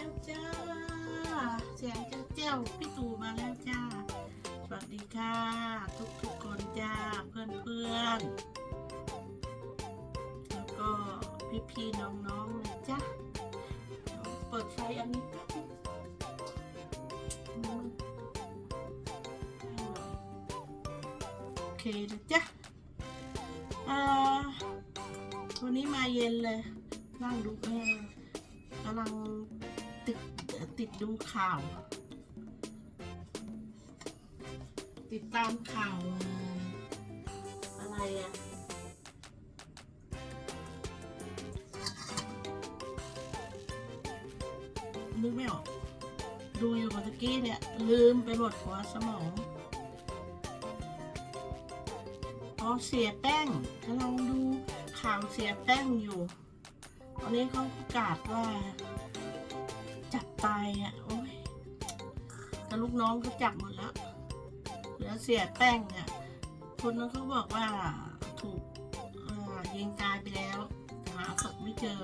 แล้วจ้า เสียงเจ้าเจ้าพี่ตู่มาแล้วจ้า สวัสดีค่ะ ทุกทุกคนจ้า เพื่อนเพื่อนแล้วก็พี่พี่ๆน้องๆนะจ้าเปิดไฟอันนี้แป๊บนึงโอเคนะจ้า ข่าว ติดตามข่าวเอ่ออะไรอะนึกไม่ออกดูอยู่เมื่อกี้เนี่ย ลืมไปหมดหัวสมอง อ๋อเสียแป้งกำลังดูข่าวเสียแป้งอยู่ ตอนนี้เขาประกาศว่า จับตายอะโอ้ย แต่ลูกน้องก็จับหมดแล้วเหลือเสียแป้งเนี่ยคนนั้นเขาบอกว่าถูกยิงตายไปแล้วหาศพไม่เจอ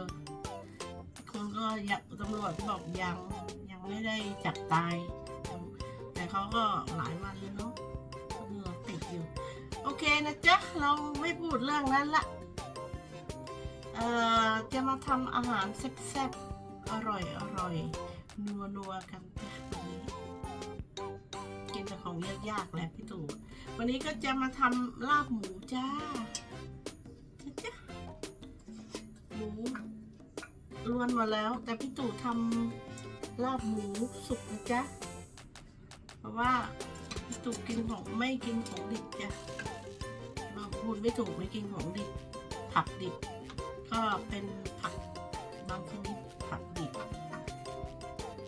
คนก็ยักตำรวจบอกยังยังไม่ได้จับตาย แต่เขาก็หลายวันแล้วเนาะตำรวจติดอยู่ โอเคนะจ๊ะ เราไม่พูดเรื่องนั้นละเอ่อจะมาทำอาหารแซ่บๆ อร่อยอร่อยนัวนัวๆกันจ้ะ ของยากๆแหละพี่ตู่วันนี้ก็จะมาทำลาบหมูจ้าจ้ะจ้ะหมูรวนมาแล้ว แต่พี่ตู่ทำลาบหมูสุกนะจ๊ะเพราะว่าพี่ตู่กินของไม่กินของดิบจ้ะเราพูดไม่ถูกไม่กินของดิบผักดิบก็เป็นผักบางชนิดผักดิบ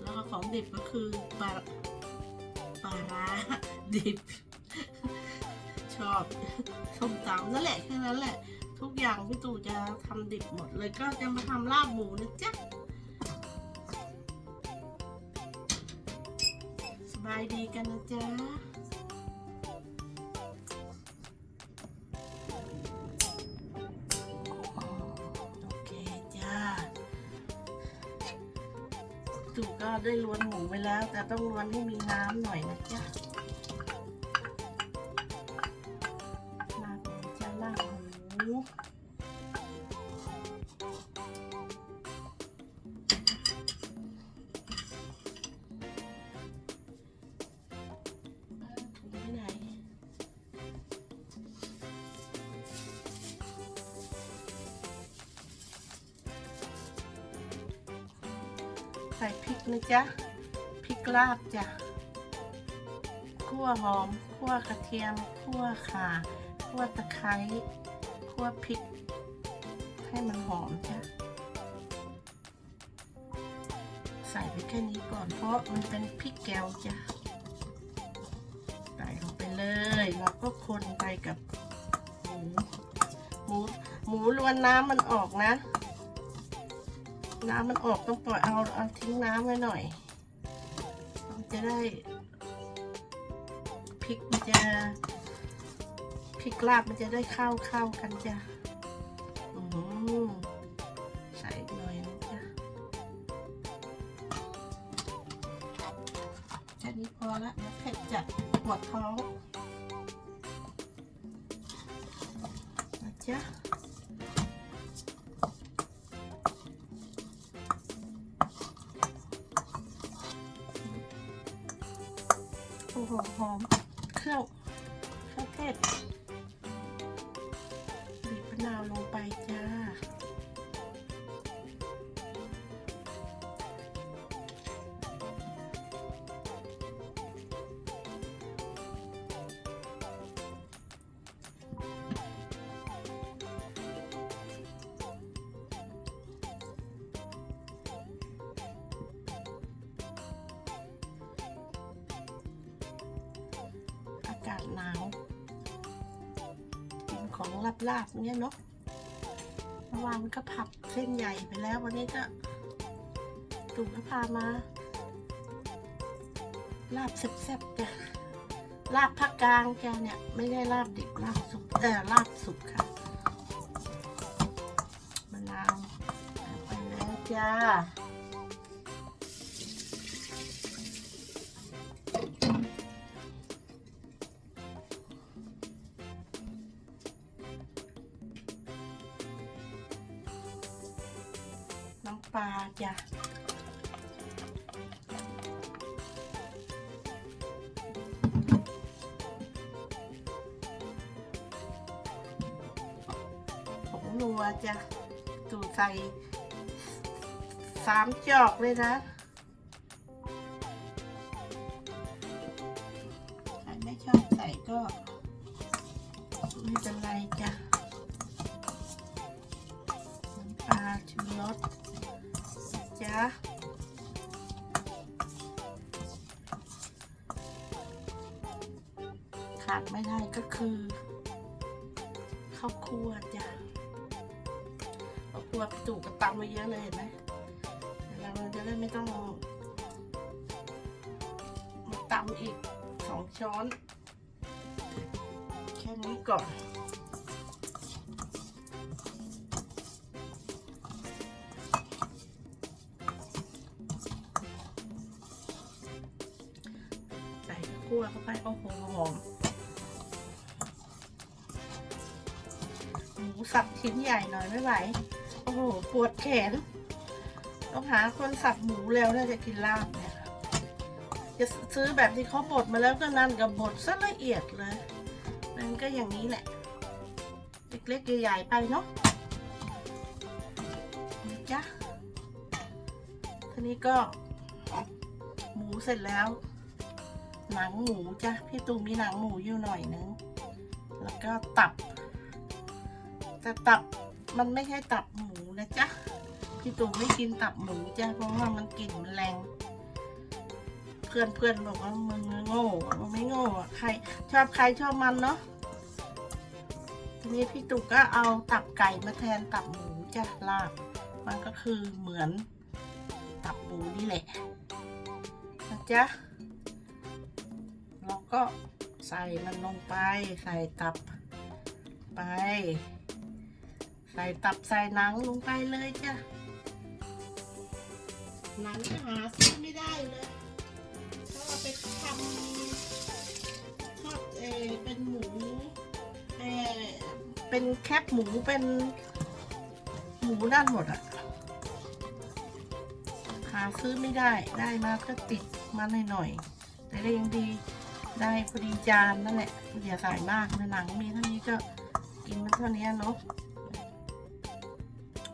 แล้วก็ของดิบก็คือปลา ปลาร้าดิบ ชอบส้มตำนั่นแหละแค่นั้นแหละ ทุกอย่างพี่ตู่จะทำดิบหมดเลยก็จะมาทำลาบหมูนะจ๊ะสบายดีกันนะจ๊ะ ได้ล้วนหมูไปแล้ว แต่ต้องล้วนให้มีน้ำหน่อยนะจ๊ะ ใส่พริกนะจ๊ะพริกลาบจ้ะคั่วหอมคั่วกระเทียมคั่วข่าคั่วตะไคร้คั่วพริก ให้มันหอมจ้ะใส่ไปแค่นี้ก่อนเพราะมันเป็นพริกแก้วจ้ะใส่ลงไปเลยแล้วก็คนไปกับหมูหมูหมูรวนน้ำมันออกนะ น้ำมันออกต้องปล่อยเอาเอาทิ้งน้ำไว้หน่อย จะได้พริกมันจะพริกลาบมันจะได้เข้าเข้ากันจ้ะใส่หน่อยนะจ้ะแค่นี้พอละเดี๋ยวเผ็ดจัดปวดท้องนะจ๊ะ หนาวกินของลาบๆเนี่ยเนาะเมื่อวานก็ผัดเส้นใหญ่ไปแล้ววันนี้ก็ตู่ก็พามา ลาบแซ่บๆจ้ะลาบภาคกลางแกเนี่ย ไม่ได้ลาบดิบลาบสุกเออลาบสุกค่ะมะนาวไปแล้วจ้า จ้ะผงนัวจ้ะตูใส่สามจอกเลยนะ องช้อน แค่นี้ก่อน ใส่คั่วเข้าไป โอ้โหหอมหมูสับชิ้นใหญ่หน่อยไม่ไหว โอ้โห ปวดแขน ต้องหาคนสับหมูแล้วถ้าจะกินลาบ จะซื้อแบบที่เขาบดมาแล้วก็นั่นกับบดซะละเอียดเลย มันก็อย่างนี้แหละ เล็กๆใหญ่ๆไปเนาะนะจ้ะทีนี้ก็ หมูเสร็จแล้ว หนังหมูจ้ะพี่ตูมีหนังหมูอยู่หน่อยนึง แล้วก็ตับ แต่ตับมันไม่ใช่ตับหมูนะจ๊ะพี่ตูไม่กินตับหมูจ้ะเพราะว่ามันกลิ่นมันแรง เพื่อนเพื่อนๆบอกว่ามึงโง่มันไม่โง่อะใคร ชอบใครชอบมันเนาะทีนี้พี่ตุกก็เอาตับไก่มาแทนตับหมูจ้ะลาบมันก็คือเหมือนตับหมูนี่แหละนะจ๊ะเราก็ใส่มันลงไป ใส่ตับไป ใส่ตับใส่หนังลงไปเลยจ้ะหนังหาซื้อไม่ได้เลย ไปทำทอดเอเป็นหมูเอเป็นแคบหมูเป็น หมูด้านหมดอะหาซื้อไม่ได้ได้มาก็ติดมาหน่อยๆแต่ก็ยังดีได้พอดีจานนั่นแหละอย่าใส่มากในหนังมีเท่านี้ก็กินมันเท่านี้เนาะ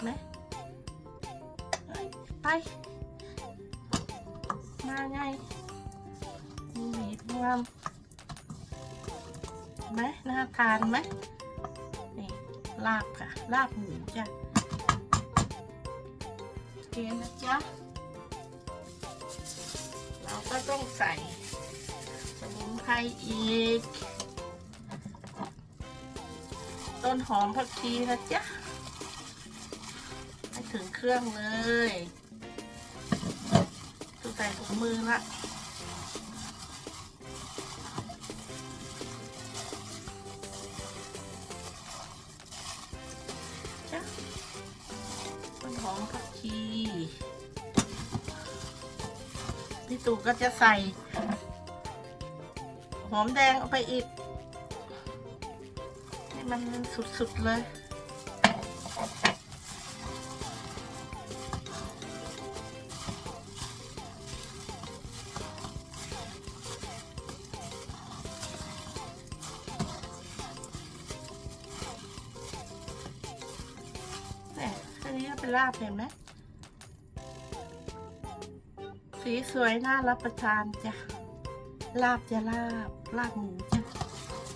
ไหมไป หมีพวงไหมน่าทานไหมนี่ลาบค่ะ ลาบหมูจ้ะโอเคนะจ๊ะ เราก็ต้องใส่สมุนไพรอีก ต้นหอมผักชีนะจ๊ะให้ถึงเครื่องเลยตัวใส่ถุงมือละ ตู่ก็จะใส่ หอมแดงเอาไปอีก ให้มันสุดๆเลยเนี่ยแค่นี้ก็เป็นลาบเห็นไหม สีสวยน่ารับประทานจ้ะ ลาบจะลาบ ลาบหมูจ้ะ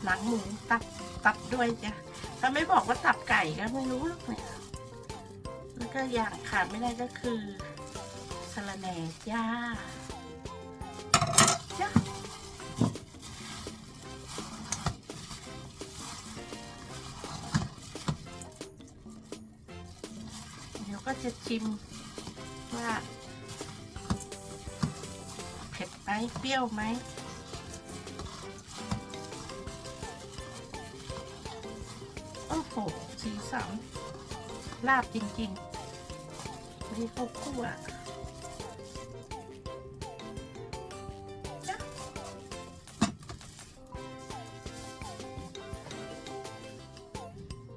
หนังหมูตับตับด้วยจ้ะ ถ้าไม่บอกว่าตับไก่ก็ไม่รู้หรอกเนี่ยแล้วก็อย่างขาดไม่ได้ก็คือสะระแหน่จ้าจ้ะเดี๋ยวก็จะชิมว่า เผ็ดไหมเปรี้ยวไหมโอ้โหสีสันลาบจริงๆไม่ข้าวคั่วจ้ะ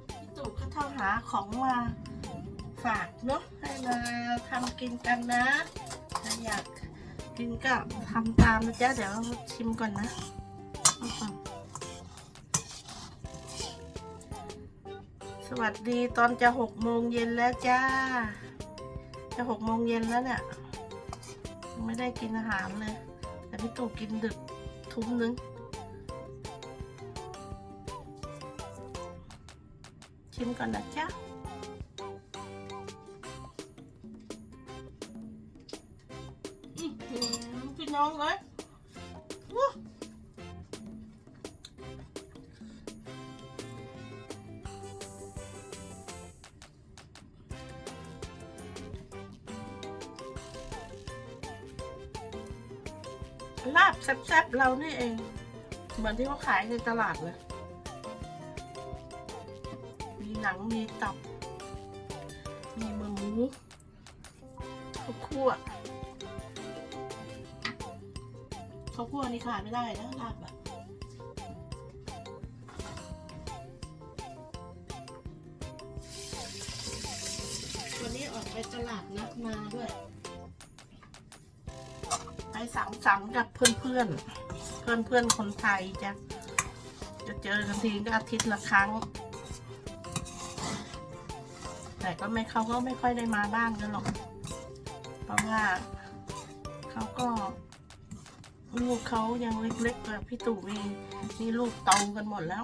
พี่ตู่ก็เท่าหาของมาฝากเนาะให้มาทำกินกันนะถ้าอยาก กินก็ทำตามนะจ๊ะเดี๋ยวชิมก่อนนะสวัสดีตอนจะหกโมงเย็นแล้วจ้า จะหกโมงเย็นแล้วเนี่ยไม่ได้กินอาหารเลย แต่พี่ตู่กินดึกทุ่มนึง ชิมก่อนนะจ๊ะ น้องเลยว้าลาบแซ่บๆเรานี่เอง เหมือนที่เขาขายในตลาดเลย มีหนังมีตับ มีหมูข้าวคั่ว ข้าวคั่วนี่ขาดไม่ได้นะลาบอะวันนี้ออกไปตลาดนัดมาด้วย ไปสังสรรค์กับเพื่อนๆเพื่อนๆคนไทยจะจะเจอกันทีก็อาทิตย์ละครั้ง แต่ก็ไม่เขาก็ไม่ค่อยได้มาบ้านกันหรอก เพราะว่าเขาก็ ลูกเขายังเล็กๆกับพี่ตู่มีมีลูกโตกันหมดแล้ว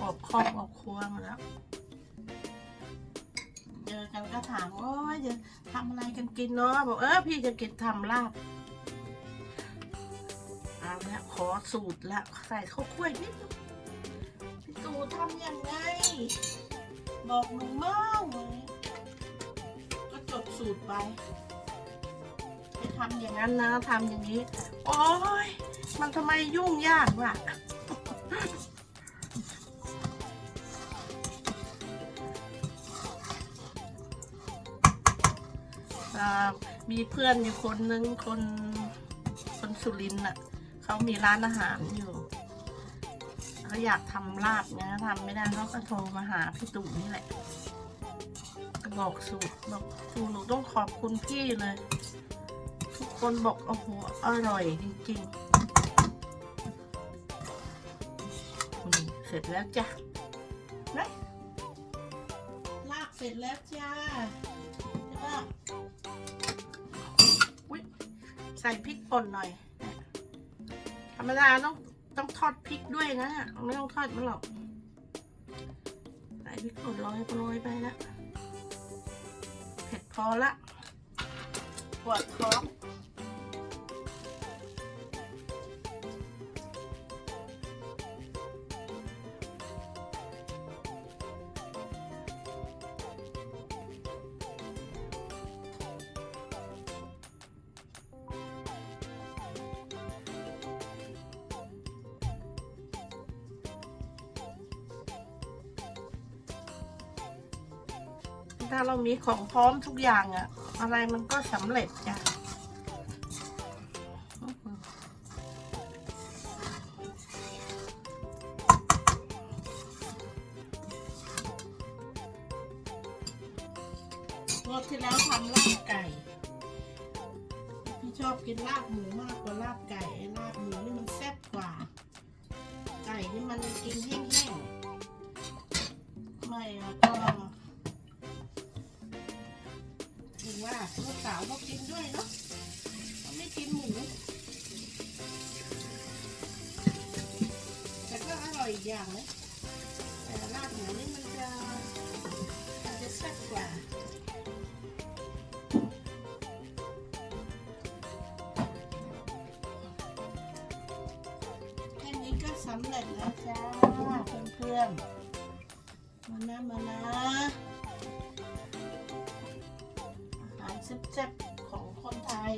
ออกครอบออกครัวหมดแล้วเจอกันก็ถามว่าจะทำอะไรกันกินเนาะบอกเออพี่จะกินทำลาบเอาละขอสูตรละใส่ข้าวคั่วนิดนึงพี่ตู่ทำยังไง บอกหนูมั่งก็จดสูตรไป ทำอย่างนั้นนะทำอย่างนี้ โอ้ยมันทำไมยุ่งยากวะอ่ามีเพื่อนอยู่คนนึงคนคนสุรินทร์น่ะเขามีร้านอาหารอยู่เขาอยากทำลาบเนี่ยทำไม่ได้เขาก็โทรมาหาพี่ตู่นี่แหละบอกสูตรบอกสูตรหนูต้องขอบคุณพี่เลย คนบอกโอ้โหอร่อยจริงๆอืมเสร็จแล้วจ้ะนะลาบเสร็จแล้วจ้าแล้วก็อุ๊ยใส่พริกป่นหน่อยนะธรรมดาต้องต้องทอดพริกด้วยนะไม่ต้องทอดมันหรอกใส่พริกป่นโรยโรยไปละเผ็ดพอละปวดท้องาเรามีของพร้อมทุกอย่างอะอะไรมันก็สำเร็จจ้ะอื้อหือรอบที่แล้วทำลาบไก่ พี่ชอบกินลาบหมูมากกว่าลาบไก่ไอ้ลาบหมูนี่มันแซ่บกว่า ไก่นี่มันกินแห้งๆ ไม่อะก็ ว่าลูกสาวก็กินด้วยเนาะเขาไม่กินหมูแต่ก็อร่อยอีกอย่างเลยแต่ลาดหมูนี่มันจะมันจะแซ่บกว่า ซ่บๆของคนไทย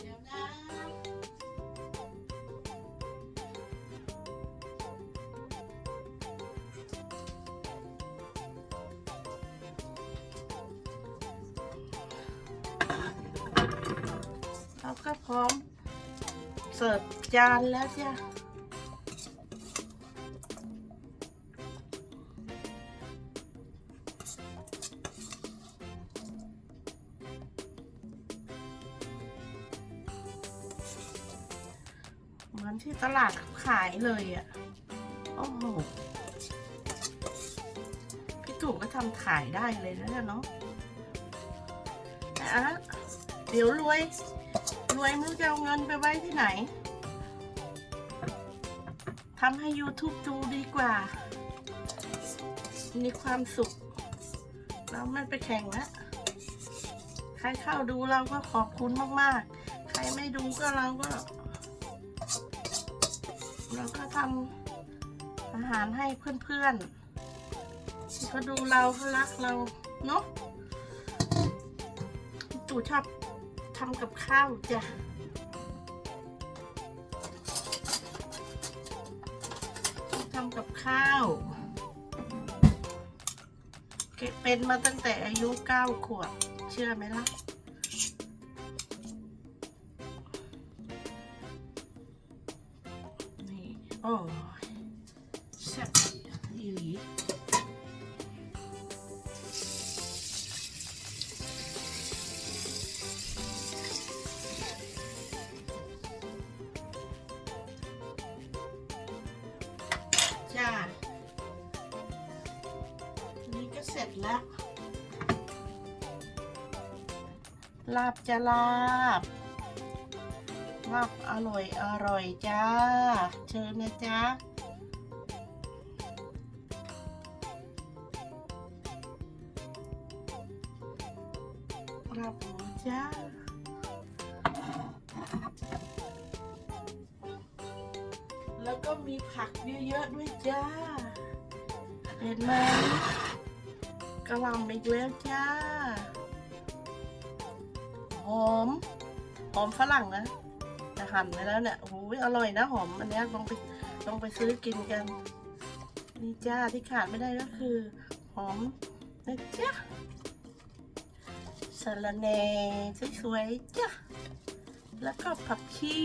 เดี๋ยวนะพพร้อม สิร์ฟจานแล้วจ้ะเหมือนที่ตลาดขายเลยอะ โอ้โห พี่ตู่ก็ทำขายได้เลยนะเนาะแต่ะเดี๋ยวรวย รวยไม่รู้จะเอาเงินไปไว้ที่ไหนทำให้ YouTube ดูดีกว่า มีความสุข เราไม่ไปแข่งนะใครเข้าดูเราก็ขอบคุณมาก ๆ ใครไม่ดูก็เราก็ เราก็ทำอาหารให้เพื่อนๆเขาดูเราเขารักเราเนาะตู่ชอบำกับข้าวจ้ะทำกับข้าวเก็บเป็นมาตั้งแต่อายุเก้าขวบ เชื่อไหมล่ะ จะลาบลาบอร่อยอร่อยจ้า เชิญนะจ๊ะลาบหมูจ้าแล้วก็มีผักเยอะๆด้วยจ้า เห็นไหมกระลำอีกแล้วจ้า อม หอมฝรั่งนะแต่หั่นไปแล้วเนี่ยโอ้ยอร่อยนะหอมอันนี้ลองไปลองไปซื้อกินกัน นี่จ้าที่ขาดไม่ได้ก็คือ หอมนะจ้าสะระแหน่สวยๆจ้าแล้วก็ผักชี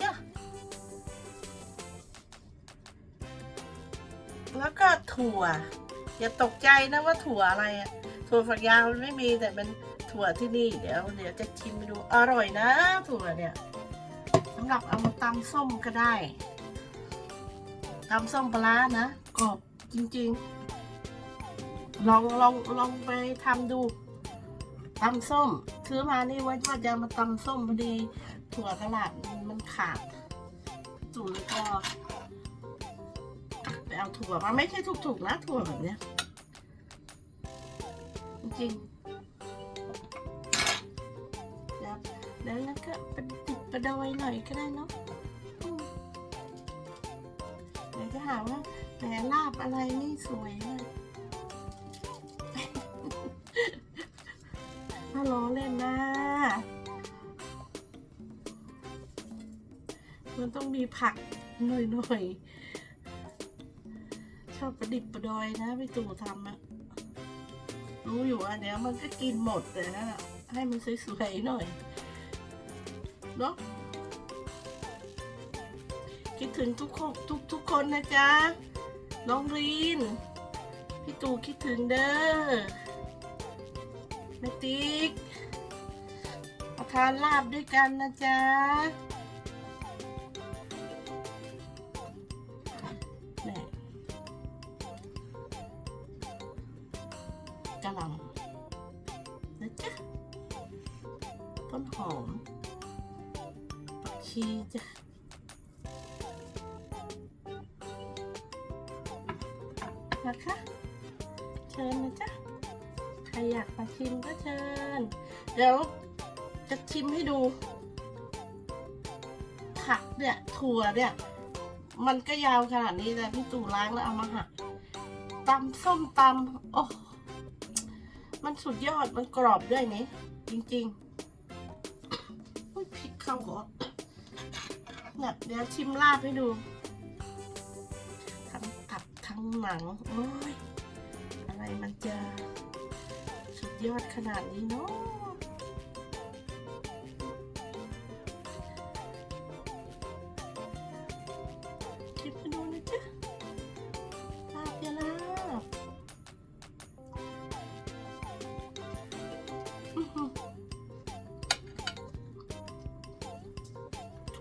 จ้าแล้วก็ถั่ว อย่าตกใจนะว่าถั่วอะไรอะถั่วฝักยาวมันไม่มีแต่เป็นถั่วที่นี่เดี๋ยวเดี๋ยวจะชิมดูอร่อยนะ ถั่วเนี่ยสำหรับเอามาตำส้มก็ได้ตำส้มปลานะกรอบจริงๆ ลองลองลองไปทำดูตำส้มซื้อมานี่ไว้ว่าจะมาตำส้มพอดีถั่วตลาดมันขาดจู่เลยก็ไปเอาถั่วมาไม่ใช่ถูกๆนะถั่วแบบเนี้ย จริงแล้วแล้วก็ประดิบประดอยหน่อยก็ได้เนาะอืมเดี๋ยวจะหาว่าแหมลาบอะไรไม่สวยเลยถ้าล้อเล่นนะมันต้องมีผักหน่อยๆชอบประดิบประดอยนะพี่ตู่ทำอะ รู้อยู่อะเดี๋ยวมันก็กินหมดแต่นะให้มันสวยๆหน่อยเนาะคิดถึงทุกคนทุกทุกคนนะจ๊ะน้องรีน พี่ตู่คิดถึงเด้อแม่ติ๊กมาทานลาบด้วยกันนะจ๊ะ อมผักชีจ้ะนะคะเชิญนะจ๊ะใครอยากมาชิมก็เชิญ เดี๋ยวจะชิมให้ดู ผักเนี่ยถั่วเนี่ย มันก็ยาวขนาดนี้แต่พี่ตู่ล้างแล้วเอามาหักตำส้มตำโอ้มันสุดยอดมันกรอบด้วยนี่จริง ๆ อุ้ยพริกเข้าหัวเนี่ยเดี๋ยวชิมลาบให้ดูทั้งตับทั้งหนัง โอ้ย อะไรมันจะสุดยอดขนาดนี้เนาะ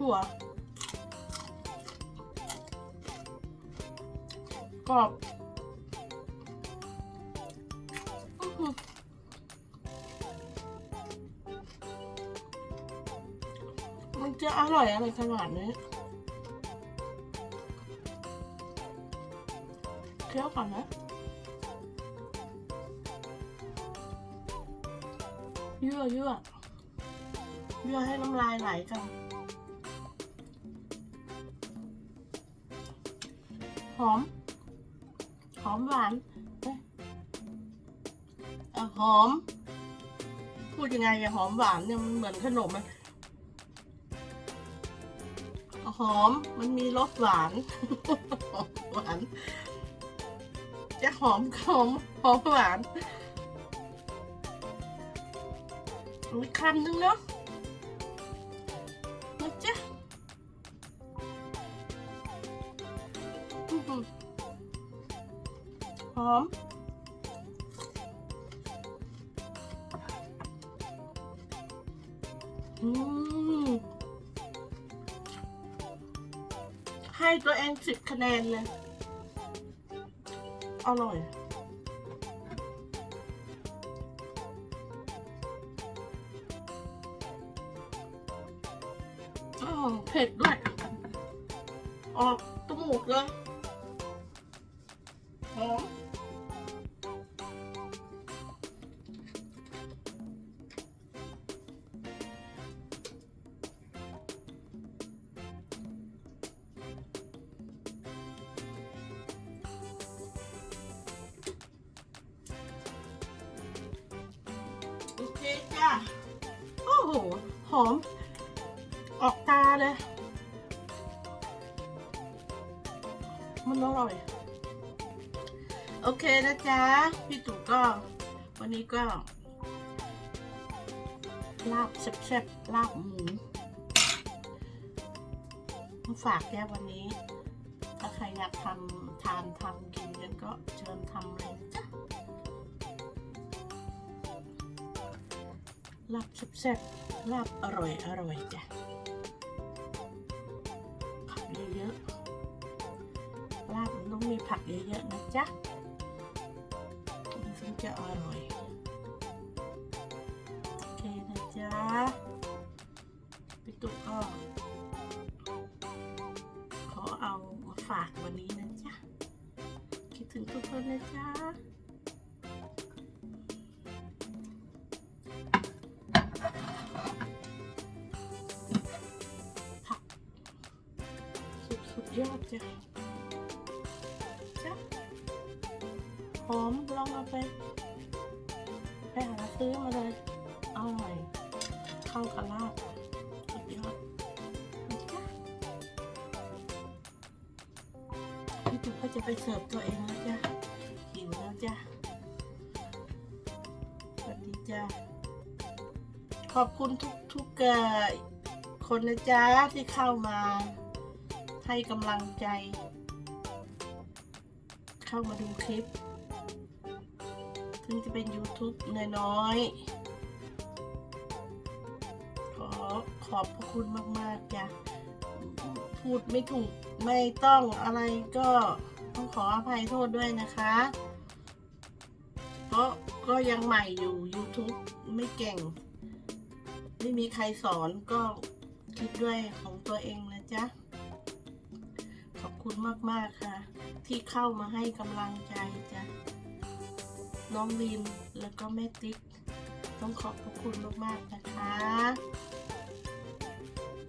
ถั่วกรอบอมันจะอร่อยอะไรขนาดนี้เคี้ยวก่อนนะยั่วยั่วยั่วให้น้ำลายไหลกัน หอม หอมหวานหอม พูดยังไงอะหอมหวานเนี่ยมันเหมือนขนมอะหอมมันมีรสหวานหอมหวาน จะหอมหอมหอมหวานอีคำนึ่งเนาะ สิบคะแนนเลยอร่อยอ๋อเผ็ดด้วย ออกจมูกเลย เคนะจ๊ะ พี่ตู่ก็ วันนี้ก็ ลาบแซ่บๆลาบหมูมาฝากแกวันนี้ ถ้าใครอยากทำทานทำกินกันก็เชิญทำเลยจ้ะลาบแซ่บๆลาบอร่อยอร่อยจ้ะผักเยอะๆลาบมันต้องมีผักเยอะๆนะจ๊ะ จะอร่อย โอเคนะจ๊ะพี่ตุ๊กก็ขอเอามาฝากวันนี้นะจ๊ะ คิดถึงทุกคนนะจ๊ะผักสุดยอดจ้ะจ้ะหอมลองเอาไป จะไปเสิร์ฟตัวเองแล้วจ้ะหิวแล้วจ้ะสวัสดีจ้ะขอบคุณทุกทุกอ่อคนนะจ๊ะที่เข้ามาให้กำลังใจ เข้ามาดูคลิป ถึงจะเป็น YouTube น้อยๆขอขอบพระคุณมาก ๆ จ้ะ พูดไม่ถูกไม่ต้องอะไรก็ ต้องขออภัยโทษด้วยนะคะเพราะก็ยังใหม่อยู่ YouTube ไม่เก่ง ไม่มีใครสอนก็คิดด้วยของตัวเองนะจ๊ะ ขอบคุณมาก ๆ ค่ะ ที่เข้ามาให้กำลังใจจ้ะ น้องลินแล้วก็แม่ติ๊ก ต้องขอบพระคุณมาก ๆ นะคะ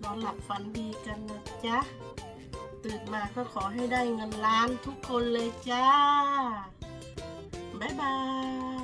นอนหลับฝันดีกันนะจ๊ะ ตื่นมาก็ขอให้ได้เงินล้านทุกคนเลยจ้า บ๊ายบาย